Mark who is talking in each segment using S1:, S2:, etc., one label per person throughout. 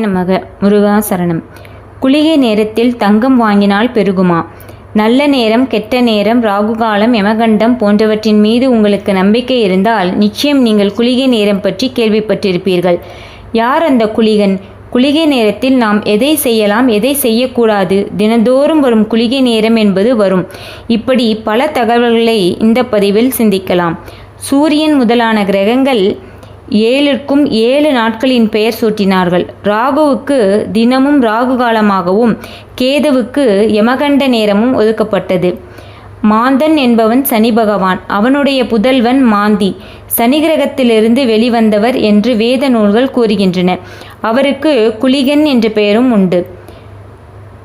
S1: நமக. முருகாசரணம். குளிகை நேரத்தில் தங்கம் வாங்கினால் பெருகுமா? நல்ல நேரம் கெட்ட நேரம் ராகுகாலம் யமகண்டம் போன்றவற்றின் மீது உங்களுக்கு நம்பிக்கை இருந்தால் நிச்சயம் நீங்கள் குளிகை நேரம் பற்றி கேள்விப்பட்டிருப்பீர்கள். யார் அந்த குளிகன்? குளிகை நேரத்தில் நாம் எதை செய்யலாம் எதை செய்யக்கூடாது? தினந்தோறும் வரும் குளிகை நேரம் என்பது வரும். இப்படி பல தகவல்களை இந்த பதிவில் சிந்திக்கலாம். சூரியன் முதலான கிரகங்கள் ஏழுக்கும் ஏழு நாட்களின் பெயர் சூட்டினார்கள். ராகுவுக்கு தினமும் ராகு காலமாகவும் கேதுவுக்கு யமகண்ட நேரமும் ஒதுக்கப்பட்டது. மாந்தன் என்பவன் சனி பகவான். அவனுடைய புதல்வன் மாந்தி. சனி கிரகத்திலிருந்து வெளிவந்தவர் என்று வேத நூல்கள் கூறுகின்றன. அவருக்கு குளிகன் என்ற பெயரும் உண்டு.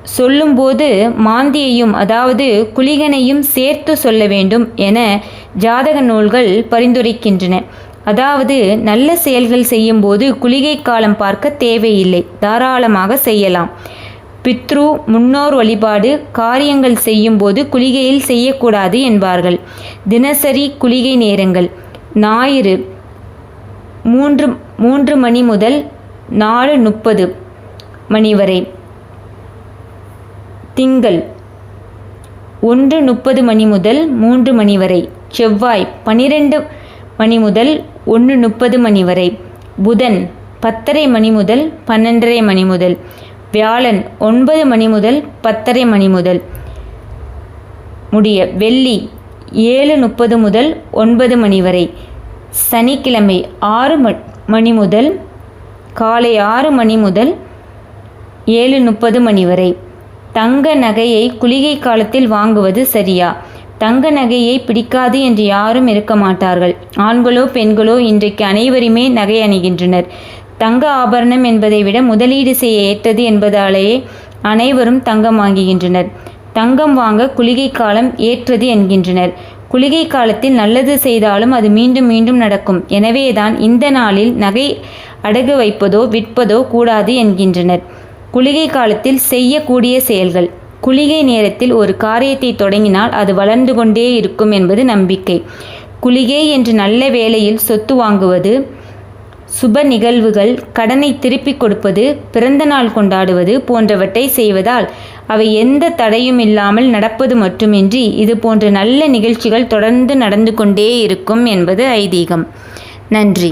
S1: சொல்லும்போது மாந்தியையும் அதாவது குளிகனையும் சேர்த்து சொல்ல வேண்டும் என ஜாதக நூல்கள் பரிந்துரைக்கின்றன. அதாவது நல்ல செயல்கள் செய்யும்போது குளிகை காலம் பார்க்க தேவையில்லை. தாராளமாக செய்யலாம். பித்ரு முன்னோர் வழிபாடு காரியங்கள் செய்யும்போது குளிகையில் செய்யக்கூடாது என்பார்கள். தினசரி குளிகை நேரங்கள். ஞாயிறு மூன்று மூன்று மணி முதல் நாலு முப்பது மணி வரை. திங்கள் ஒன்று முப்பது மணி முதல் மூன்று மணி வரை. செவ்வாய் பனிரெண்டு மணி முதல் ஒன்று முப்பது மணி வரை. புதன் பத்தரை மணி முதல் பன்னெண்டரை மணி முதல். வியாழன் ஒன்பது மணி முதல் பத்தரை மணி முதல். முடிய வெள்ளி ஏழு முப்பது முதல் ஒன்பது மணி வரை. சனிக்கிழமை ஆறு மணி முதல் காலை ஆறு மணி முதல் ஏழு முப்பது மணி வரை. தங்க நகையை குளிகை காலத்தில் வாங்குவது சரியா? தங்க நகையை பிடிக்காது என்று யாரும் இருக்க மாட்டார்கள். ஆண்களோ பெண்களோ இன்றைக்கு அனைவருமே நகை அணிகின்றனர். தங்க ஆபரணம் என்பதை விட முதலீடு செய்ய ஏற்றது என்பதாலேயே அனைவரும் தங்கம் வாங்குகின்றனர். தங்கம் வாங்க குளிகை காலம் ஏற்றது என்கின்றனர். குளிகை காலத்தில் நல்லது செய்தாலும் அது மீண்டும் மீண்டும் நடக்கும். எனவேதான் இந்த நாளில் நகை அடகு வைப்பதோ விற்பதோ கூடாது என்கின்றனர். குளிகை காலத்தில் செய்யக்கூடிய செயல்கள். குளிகை நேரத்தில் ஒரு காரியத்தை தொடங்கினால் அது வளர்ந்து கொண்டே இருக்கும் என்பது நம்பிக்கை. குளிகை என்று நல்ல வேளையில் சொத்து வாங்குவது சுப நிகழ்வுகள் கடனை திருப்பிக் கொடுப்பது பிறந்த நாள் கொண்டாடுவது போன்றவற்றை செய்வதால் அவை எந்த தடையும் இல்லாமல் நடப்பது மட்டுமின்றி இது போன்ற நல்ல நிகழ்ச்சிகள் தொடர்ந்து நடந்து கொண்டே இருக்கும் என்பது ஐதீகம். நன்றி.